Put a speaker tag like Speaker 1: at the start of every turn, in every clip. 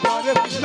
Speaker 1: হরে কৃষ্ণ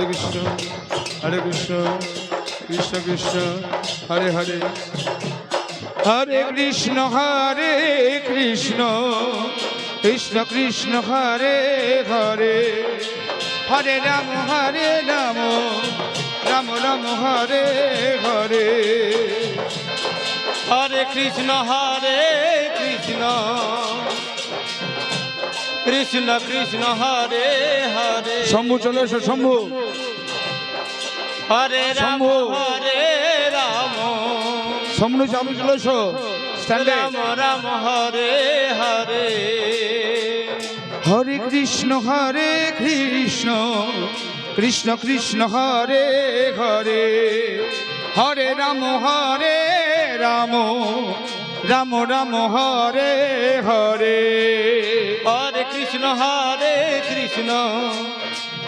Speaker 1: হরে কৃষ্ণ হরে কৃষ্ণ কৃষ্ণ কৃষ্ণ হরে হরে হরে কৃষ্ণ হরে কৃষ্ণ কৃষ্ণ কৃষ্ণ হরে হরে হরে রাম হরে রাম রাম রাম হরে হরে হরে কৃষ্ণ হরে কৃষ্ণ কৃষ্ণ কৃষ্ণ হরে হরে শম্ভু চলে এসো শম্ভু হরে রাম হরে রাম সমনু চালু চলেছো স্ট্যান্ডে রাম রাম হরে হরে হরে কৃষ্ণ হরে কৃষ্ণ কৃষ্ণ কৃষ্ণ হরে হরে হরে রাম হরে রাম রাম রাম হরে হরে হরে কৃষ্ণ হরে কৃষ্ণ